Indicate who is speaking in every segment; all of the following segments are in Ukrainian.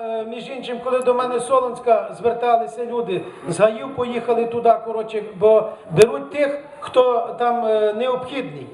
Speaker 1: Е, Між іншим, коли до мене Солонська зверталися люди, з гаїв поїхали туди, коротше, бо беруть тих, хто там е, необхідний.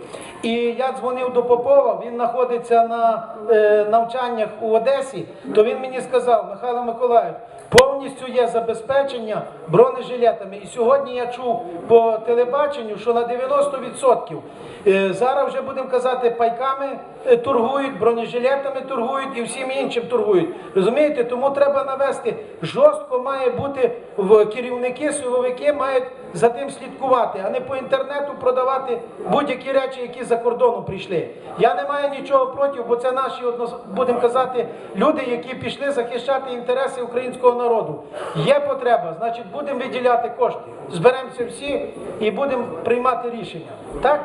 Speaker 1: І я дзвонив до Попова, він знаходиться на е, навчаннях у Одесі, то він мені сказав, Михайло Миколаївич, повністю є забезпечення бронежилетами. І сьогодні я чув по телебаченню, що на 90% е, зараз вже будемо казати, пайками е, торгують, бронежилетами торгують і всім іншим торгують. Розумієте, тому треба навести жорстко має бути в керівники, силовики мають за тим слідкувати, а не по інтернету продавати будь-які речі, які за кордону прийшли. Я не маю нічого проти, бо це наші будемо казати люди, які пішли захищати інтереси українського народу. Є потреба, значить будемо виділяти кошти. Зберемося всі і будемо приймати рішення. Так,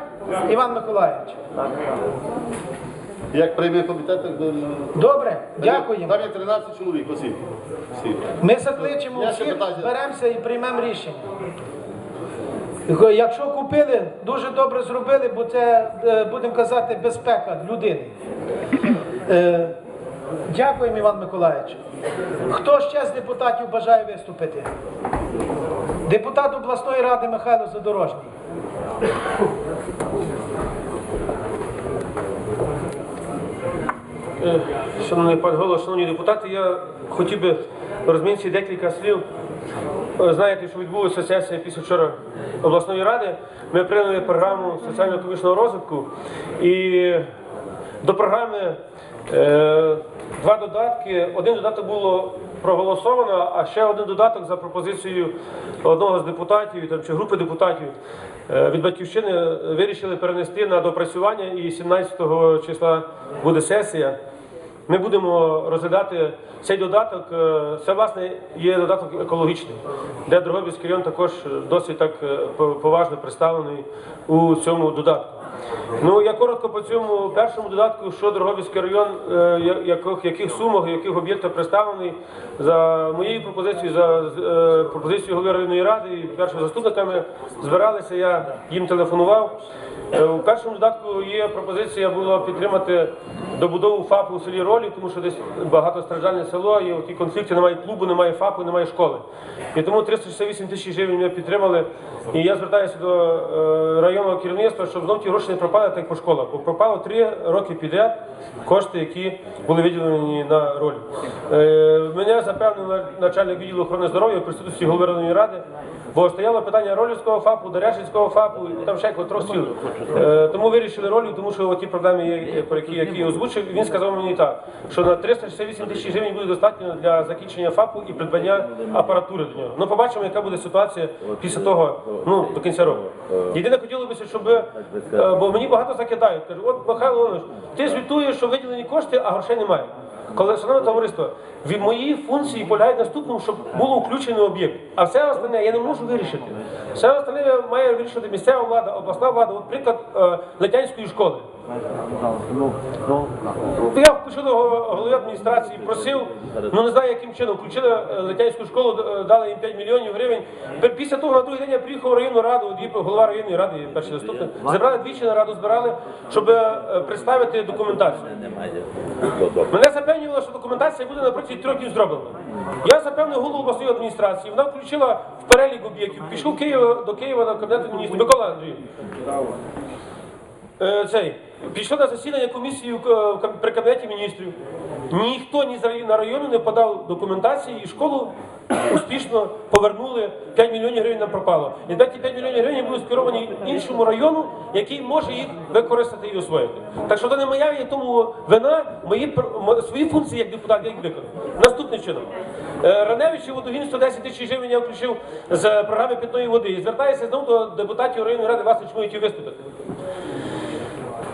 Speaker 1: Іван Миколаївич?
Speaker 2: Як прийме комітет, так до...
Speaker 1: Добре, дякуємо.
Speaker 2: Там є 13 чоловік, осіб. Всі.
Speaker 1: Ми закличемо
Speaker 2: Я ще
Speaker 1: всіх,
Speaker 2: питання.
Speaker 1: зберемося і приймемо рішення. Якщо купили, дуже добре зробили, бо це, е, будемо казати, безпека людини. Е, Дякуємо, Іван Миколаївич. Хто ще з депутатів бажає виступити? Депутат обласної ради Михайло Задорожній.
Speaker 3: Е, Шановний пан голос, шановні депутати, я хотів би розмінці декілька слів. Е, Знаєте, що відбулася сесія після вчора обласної ради. Ми прийняли програму соціально-економічного розвитку і до програми два додатки. Один додаток було проголосовано, а ще один додаток за пропозицією одного з депутатів чи групи депутатів е, від батьківщини е, вирішили перенести на допрацювання і 17 числа буде сесія. Ми будемо розглядати цей додаток. е, Це власне є додаток екологічний, де Дрогобицький район також е, досить так е, поважно представлений у цьому додатку. Ну я коротко по цьому першому додатку, що Дороговський район, е, яких, яких сумах, яких об'єктах представлений за моєю пропозицією, за е, пропозицією голови районної ради і першими заступниками збиралися. Я їм телефонував. Е, У першому додатку є пропозиція була підтримати добудову ФАПу у селі Ролі, тому що десь багатостраждальне село, і ті конфлікти немає клубу, немає ФАПу, немає школи. І тому 368 тисяч гривень ми підтримали. І я звертаюся до е, районного керівництва, щоб знов ті гроші не пропали так по школах. Бо пропало три роки підряд кошти, які були виділені на роль. Е, Мене запевнив начальник відділу охорони здоров'я присутності голови районної ради. Бо стояло питання ролівського ФАПу, Дерешинського ФАПу, і там ще трьох сіл. Е, тому вирішили ролів, тому що ті проблеми, є, про які, я озвучив, він сказав мені так, що на 368 тисяч гривень буде достатньо для закінчення ФАПу і придбання апаратури до нього. Ну, побачимо, яка буде ситуація після того, ну, до кінця року. Єдине хотілося б, щоб, е, бо мені багато закидають, кажуть, от Михайло Іванович, ти звітуєш, що виділені кошти, а грошей немає. Коли шановне товариство, від моєї функції полягають наступному, щоб було включено об'єкт. А все остальне я не можу вирішити. Все остальне має вирішити місцева влада, обласна влада. От приклад е, Летянської школи. Я включив до голови адміністрації, просив, ну не знаю яким чином, включили е, Летянську школу, е, дали їм 5 мільйонів гривень. Після того на другий день я приїхав в районну раду, голова районної ради, перший заступник, зібрали двічі на раду, збирали, щоб е, представити документацію. Мене запевнювало, що документація буде на протязі трьох днів зроблена. Я запевнив голову обласної адміністрації, вона включила в перелік об'єктів, пішов до Києва на кабінет міністрів. Микола Андрійович. Е, цей, пішли на засідання комісії при кабінеті міністрів. Ніхто ні на району не подав документації і школу успішно повернули 5 мільйонів гривень нам пропало. І ті 5 мільйонів гривень будуть скеровані іншому району, який може їх використати і освоїти. Так що то не моя є тому вина, мої свої функції як депутат я їх виконав. Наступним чином. Е, Раневичі водогін 110 тисяч гривень я включив з програми питної води. І звертаюся знову до депутатів районної ради вас, чому які виступити.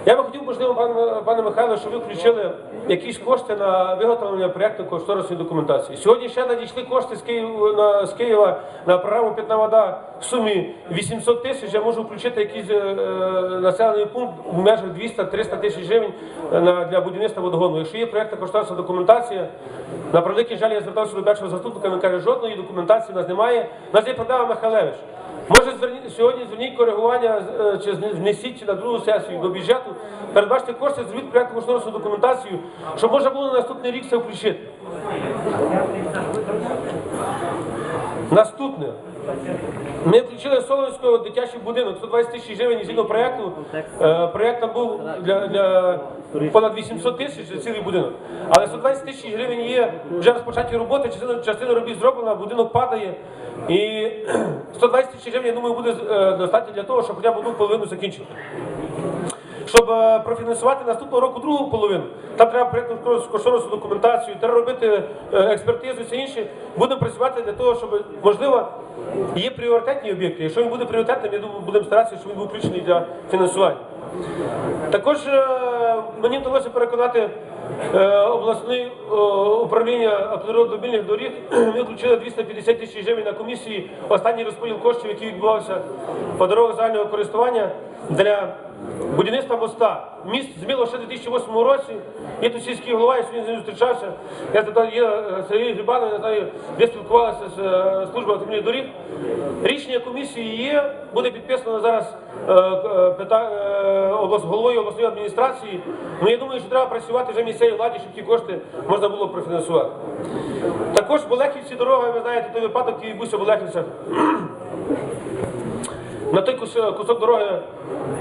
Speaker 3: Я би хотів, можливо, пане, пане Михайло, щоб ви включили якісь кошти на виготовлення проєкту кошторисної документації. Сьогодні ще надійшли кошти з Києва, на, з Києва на програму Питна вода в сумі 800 тисяч. Я можу включити якийсь е, е, населений пункт в межах 200-300 тисяч гривень е, на, для будівництва водогону. Якщо є проєктна кошторисна документація, на превеликий жаль, я звертався до першого заступника, він каже, жодної документації в нас немає. У нас є продава Михайлевич. Сьогодні зверніть коригування е, чи внесіть на другу сесію до бюджету, передбачте кошти, зробіть проєкту кошторисну документацію, щоб можна було на наступний рік це включити. Наступне. Ми включили Солонського дитячий будинок, 120 тисяч гривень згідно проєкту. Е, Проєкт там був для, для понад 800 тисяч за цілий будинок. Але 120 тисяч гривень є вже розпочаті роботи, частина, частина робіт зроблена, будинок падає. І 120 тисяч гривень, я думаю, буде е, достатньо для того, щоб хоча б одну половину закінчити щоб е, профінансувати наступного року другу половину. Там треба проєктну кошторисну документацію, треба робити е, експертизу все інше. Будемо працювати для того, щоб можливо є пріоритетні об'єкти. Якщо він буде пріоритетним, я думаю, будемо старатися, щоб він був включений для фінансування. Також е, мені вдалося переконати обласне управління автомобільних доріг. Ми включили 250 тисяч гривень на комісії. Останній розподіл коштів, який відбувався по дорогах загального користування для будівництва моста. Міст зміло ще в 2008 році. Є тут сільський голова, я сьогодні зустрічався. Я є е, Сергій Грибанов, я знаю, де спілкувалися з е, службою автомобільних доріг. Рішення комісії є, буде підписано зараз е, головою обласної адміністрації. Ну я думаю, що треба працювати вже місцевій владі, щоб ті кошти можна було профінансувати. Також в Болехівці дорога, ви знаєте, той випадок, який відбувся в Болехівцях. На той кусок дороги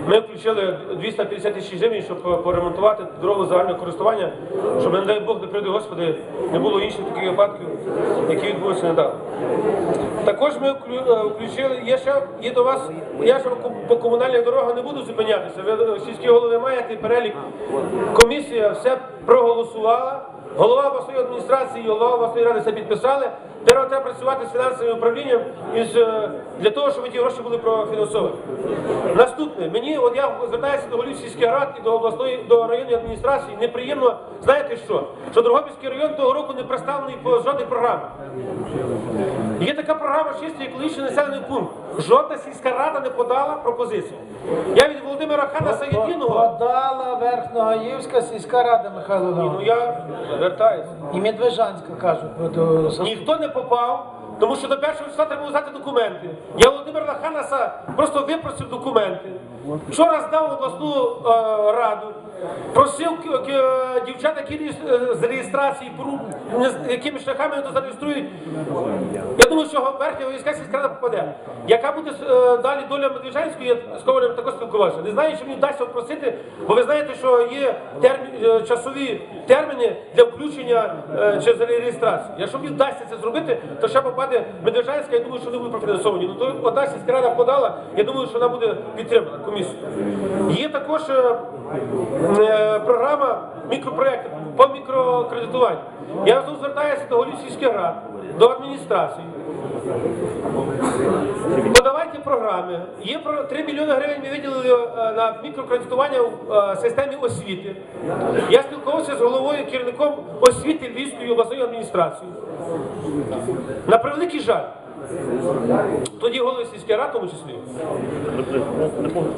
Speaker 3: ми включили 250 тисяч гривень, щоб е, поремонтувати дорогу загального користування, щоб, не дай Бог, не прийде Господи, не було інших таких випадків, які відбулися недавно. Також ми е, включили, є ще є до вас, я по- по комунальних дорогах не буду зупинятися. Ви е, сільські голови маєте перелік. Комісія все проголосувала. Голова обласної адміністрації, і голова обласної ради все підписали. Тепер треба працювати з фінансовим управлінням із, е, для того, щоб ті гроші були профінансовані. Наступне, мені, от я звертаюся до голів сільських рад і до обласної до районної адміністрації. Неприємно, знаєте що? Що Дрогобицький район того року не представлений по жодних програмах. Є така програма чистий екологічний населений пункт. Жодна сільська рада не подала пропозицію. Я від Володимира Ханаса єдиного.
Speaker 1: Подала Верхногаївська сільська рада Михайло
Speaker 3: Ну
Speaker 1: Леонович.
Speaker 3: я звертаюся.
Speaker 1: І Медвежанська кажуть. до-
Speaker 3: Ніхто не попав, тому що до першого числа треба взяти документи. Я Володимира Ханаса просто випросив документи. Вчора здав обласну е, раду, просив к- дівчат, які е, з реєстрації, якими шляхами вони зареєструють. Я думаю, що верхня війська сільська рада попаде. Яка буде е, далі доля Медвежанської, я з Ковалем також спілкувався. Не знаю, чи мені вдасться впросити, бо ви знаєте, що є термі- е, часові терміни для включення е, чи реєстрацію. Якщо мені вдасться це зробити, то ще попаде Медвежанська, я думаю, що вони будуть профінансовані. Ну то одна сільська рада подала, я думаю, що вона буде підтримана комісією. Є також е, е, програма мікропроєктів по мікрокредитуванню. Я знову звертаюся до голів сільських рад, до адміністрації. Подавайте програми. Є про 3 мільйони гривень ми виділили е, на мікрокредитування в системі освіти. Я спілкувався з головою керівником освіти Львівської обласної адміністрації. На превеликий жаль. Тоді голови сільських рад, тому числі.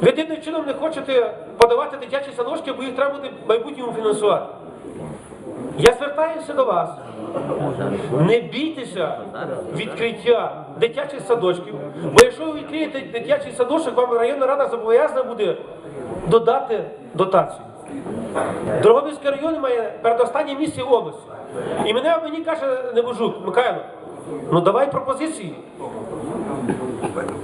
Speaker 3: Ви дивним чином не хочете подавати дитячі садочки, бо їх треба буде в майбутньому фінансувати. Я звертаюся до вас. Не бійтеся відкриття дитячих садочків, бо якщо ви відкриєте дитячий садочок, вам районна рада зобов'язана буде додати дотацію. Дрогобицький район має передостаннє місце в області. І мене мені каже Небожук, Михайло, ну давай пропозиції.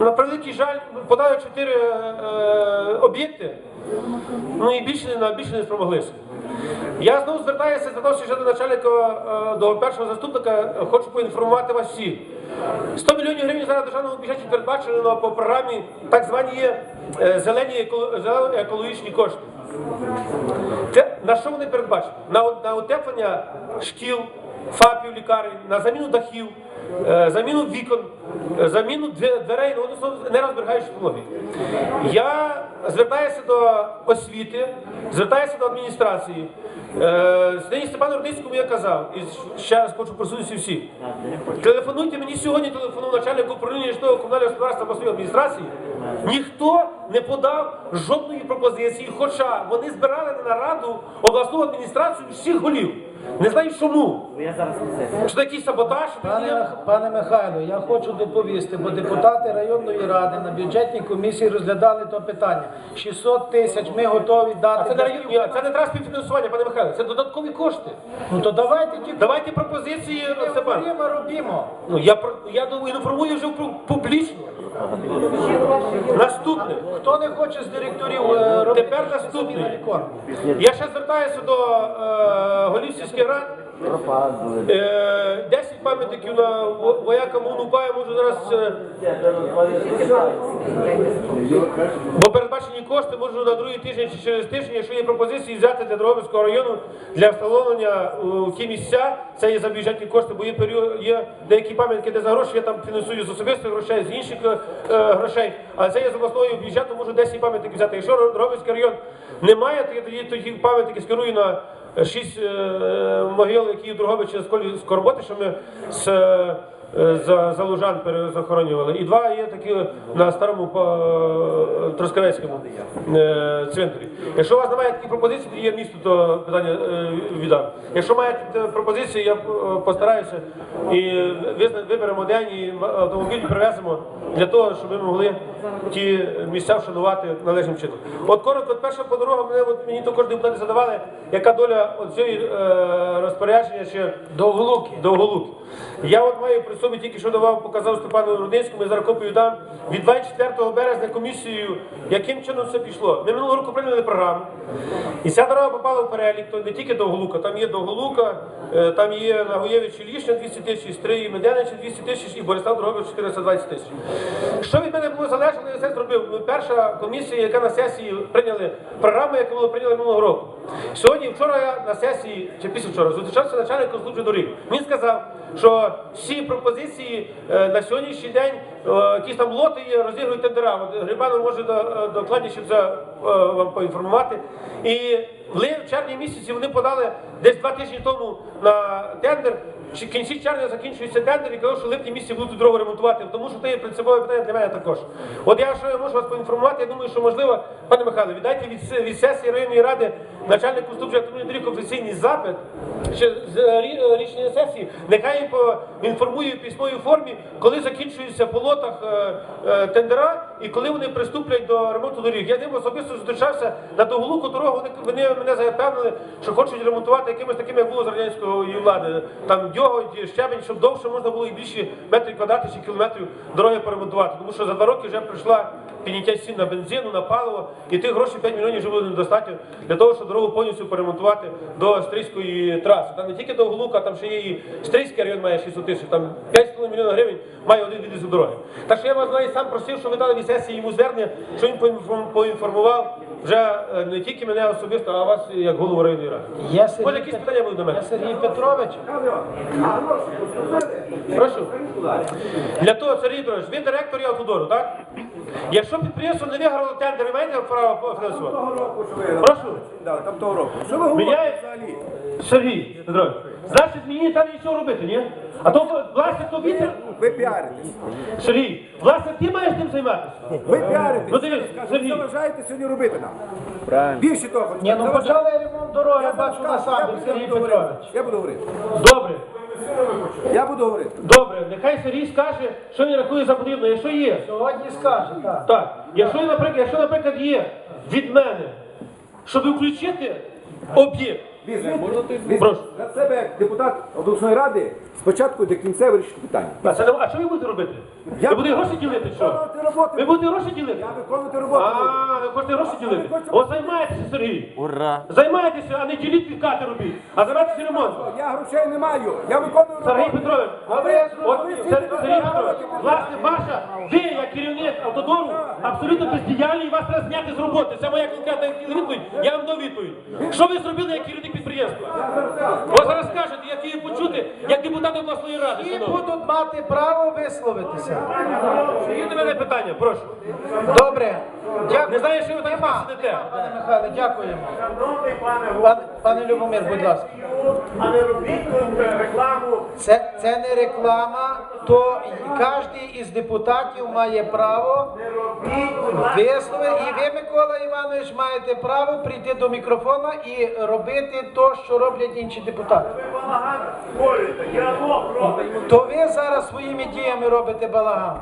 Speaker 3: На превеликий жаль, подали чотири е, об'єкти, ну і більше, на більше не спромоглися. Я знову звертаюся за того, що до начальника е, до першого заступника е, хочу поінформувати вас всіх. 100 мільйонів гривень зараз державному бюджеті передбачено по програмі так звані є е, зелені екологічні кошти. Це на що вони передбачені? На, на утеплення шкіл, ФАПів, лікарень, на заміну дахів, е, заміну вікон, е, заміну дверей, ну, не словом, нерозберігаючі технології. Я звертаюся до освіти, звертаюся до адміністрації. Е, Сьогодні Степану Рудницькому я казав, і ще раз хочу присутності всіх. Телефонуйте мені сьогодні, телефонув начальник управління житлового комунального господарства обласної адміністрації. Ніхто не подав жодної пропозиції, хоча вони збирали на нараду обласну адміністрацію всіх голів. Не знаю чому.
Speaker 4: Я зараз.
Speaker 3: Чи якийсь саботаж?
Speaker 1: Пане, пане Михайло, я хочу доповісти, бо депутати районної ради на бюджетній комісії розглядали то питання. 600 тисяч ми готові дати.
Speaker 3: це не, район- ні, це не треба співфінансування, пане Михайло, це додаткові кошти.
Speaker 1: Ну то давайте ті
Speaker 3: Давайте пропозиції Степан.
Speaker 1: говоримо, робімо.
Speaker 3: Ну я про- я думаю, інформую вже пу- публічно. Наступне.
Speaker 1: Хто не хоче з директорів е, робити
Speaker 3: Тепер
Speaker 1: щось собі на вікон?
Speaker 3: Я ще звертаюся до е, голів сільських рад. Е, 10 пам'ятників на во- воякам Унупая можу зараз. е, Бо передбачені кошти можу на другий тиждень чи через тиждень, якщо є пропозиції взяти для Дрогобицького району для встановлення у ті місця, це є за бюджетні кошти, бо є період, є деякі пам'ятки, де за гроші я там фінансую з особистих грошей, з інших е, е, грошей, але це є з обласного бюджету, можу 10 пам'ятників взяти. Якщо Дрогобицький район не має, то я тоді пам'ятники скерую на е, шість е, могил, які в Дрогобичі з скорботи, що ми з е, за, за Лужан перезахоронювали. І два є такі на старому по- Трускавецькому е, центрі. Якщо у вас немає таких пропозицій, то є місто, то питання е, віддам. Якщо маєте е, пропозиції, я е, постараюся і виберемо день і автомобіль привеземо для того, щоб ми могли ті місця вшанувати належним чином. От коротко, от перша по дорогам, мене от мені також депутати задавали, яка доля цієї е, розпорядження ще
Speaker 1: Довголуки.
Speaker 3: Довголуки. Я от маю при собі тільки що давав, показав Степану Рудницькому, я зараз копію дам. Від 24 березня комісією, яким чином все пішло. Ми минулого року прийняли програму. І ця дорога попала в перелік, то не тільки Довголука, там є Довголука, е, там є Нагоєвич і Лішня 200 тисяч, Стрий, Медянича 200 тисяч і Борислав Дрогобич 420 тисяч. Що від мене було залежно, я все зробив. Перша комісія, яка на сесії прийняли програму, яку було прийняли минулого року. Сьогодні, вчора я на сесії, чи після вчора, зустрічався начальник служби доріг. Він сказав, що всі пропозиції е, на сьогоднішній день, е, якісь там лоти є, розігрують тендера. Грибанов може е, докладніше це вам поінформувати. І в червні місяці вони подали десь два тижні тому на тендер. В кінці червня закінчується тендер і кажуть, що в липні місяці будуть дорогу ремонтувати, тому що це є принципове питання для мене також. От я що я можу вас поінформувати, я думаю, що можливо, пане Михайло, віддайте від, від сесії районної ради начальнику автомобільних доріг офіційний запит ще з е, е, рішення сесії, нехай їм поінформує в письмовій формі, коли закінчуються по лотах е, тендера і коли вони приступлять до ремонту доріг. Я ним особисто зустрічався на довголуку дорогу. Вони, вони мене запевнили, що хочуть ремонтувати якимось таким, як було з радянської влади. Там дьоготь, щебень, щоб довше можна було і більше метрів квадратних чи кілометрів дороги поремонтувати. Тому що за два роки вже прийшла підняття цін на бензину, на паливо, і тих грошей 5 мільйонів вже буде недостатньо для того, щоб дорогу повністю поремонтувати до Стрийської траси. Там не тільки до Голука, там ще є і Стрийський район має 600 тисяч, там 5,5 мільйонів гривень має один відрізок дороги. Так що я вас навіть сам просив, що ви дали від сесії йому звернення, що він поінформував вже е, не тільки мене особисто, а вас як голову районної ради.
Speaker 1: Я Сергій,
Speaker 3: Може, якісь питання будуть до мене?
Speaker 1: я Сергій Петрович.
Speaker 3: Прошу. Для того, Сергій Вікторович, ви директор Автодору, так? Якщо підприємство не виграло тендер, ви маєте право фінансувати? Прошу.
Speaker 5: Да, там того року. Що ви говорите
Speaker 3: Міняє?
Speaker 5: взагалі?
Speaker 3: Сергій Петрович, значить мені треба нічого робити, ні? А то власне то вітер.
Speaker 5: Ви піаритесь.
Speaker 3: Сергій, власне, ти маєш тим займатися.
Speaker 5: Ви піаритесь.
Speaker 3: Ну, Сергій.
Speaker 5: Заважаєте сьогодні робити нам. Правильно. Більше того,
Speaker 1: Ні, ну
Speaker 5: заважаєте.
Speaker 1: почали ремонт дороги, я бачу
Speaker 5: скажу,
Speaker 1: насамперед,
Speaker 5: я
Speaker 1: Сергій
Speaker 5: буду говорити.
Speaker 1: Петрович.
Speaker 5: Я буду говорити.
Speaker 3: Добре,
Speaker 5: Я буду говорити.
Speaker 3: добре, нехай Сергій скаже, що він рахує за потрібне, якщо є.
Speaker 1: Сьогодні скаже, так.
Speaker 3: Так, якщо, наприклад, якщо, наприклад, є від мене, щоб включити об'єкт, Прошу.
Speaker 5: за себе як депутат обласної ради спочатку до кінця вирішити питання.
Speaker 3: а, це не- а що ви будете робити?
Speaker 5: Я
Speaker 3: Ви будете гроші ділити, що?
Speaker 5: Виконувати роботу.
Speaker 3: Ви будете гроші ділити?
Speaker 5: Я виконувати роботу. буду.
Speaker 3: А, ви хочете гроші ділити? От займайтеся, Сергій.
Speaker 4: Ура!
Speaker 3: Займайтеся, а не діліть від робіть, а займайтеся ремонтом.
Speaker 5: Я грошей не маю. Я виконую
Speaker 3: Сергій
Speaker 5: роботу.
Speaker 3: Петрович,
Speaker 5: ви,
Speaker 3: от, Сер- Сергій Петрович, власне, ваша, ви як керівник автодору, абсолютно бездіяльний, і вас треба зняти з роботи. Це моя конкретна відповідь, я вам дав відповідь. Що ви зробили як керівник підприємства? Ви зараз скажете, як її почути, як депутати обласної ради,
Speaker 1: І
Speaker 3: шановні.
Speaker 1: будуть мати право висловитися.
Speaker 3: Є до мене питання, прошу.
Speaker 1: Добре. Дякую.
Speaker 3: Не знаю, що ви так сидите.
Speaker 1: пане Михайле, дякуємо. Пане- Пане Любомир, будь ласка.
Speaker 4: А не робіть рекламу.
Speaker 1: Це, це не реклама, то кожен із депутатів має право висловити. І ви, Микола Іванович, маєте право прийти до мікрофона і робити те, що роблять інші депутати.
Speaker 4: Ви балаган створюєте.
Speaker 1: То ви зараз своїми діями робите балаган.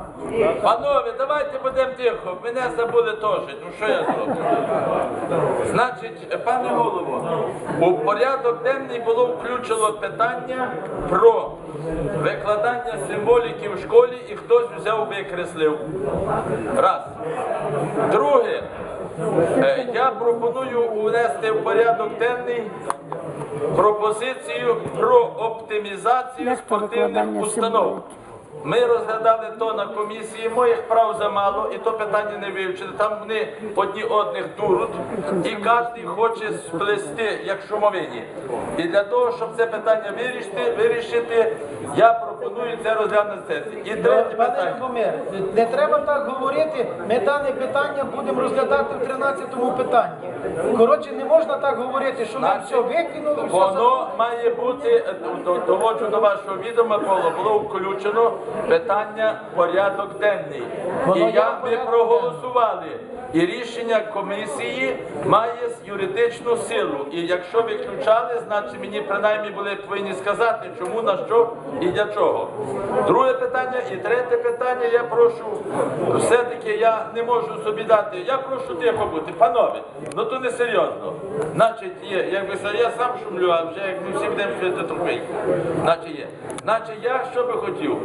Speaker 6: Панове, давайте будемо тихо. Мене забули теж. Ну що я зроблю? Значить, пане голово, у порядок денний було включено питання про викладання символіки в школі і хтось взяв викреслив. Раз. Друге, е, я пропоную внести в порядок денний пропозицію про оптимізацію спортивних установ. Ми розглядали то на комісії, моїх прав замало, і то питання не вивчили. Там вони одні одних дуруть, і кожен хоче сплести, як шумовині. І для того, щоб це питання вирішити, вирішити, я пропоную це розглянути. І третє питання.
Speaker 1: Не треба так говорити. Ми дане питання будемо розглядати в 13-му питанні. Коротше, не можна так говорити, що нам все викинули, все
Speaker 6: Воно має бути, е, до- доводжу до вашого відома, було, було включено питання порядок денний. І
Speaker 1: як
Speaker 6: ми проголосували. І рішення комісії має юридичну силу. І якщо ви включали, значить мені принаймні були повинні сказати, чому, на що і для чого. Друге питання і третє питання я прошу, все-таки я не можу собі дати. Я прошу тихо бути, панове, ну то не серйозно. Значить, є, якби я сам шумлю, а вже як ми всі будемо це тропити. Значить є. Значить, я що би хотів.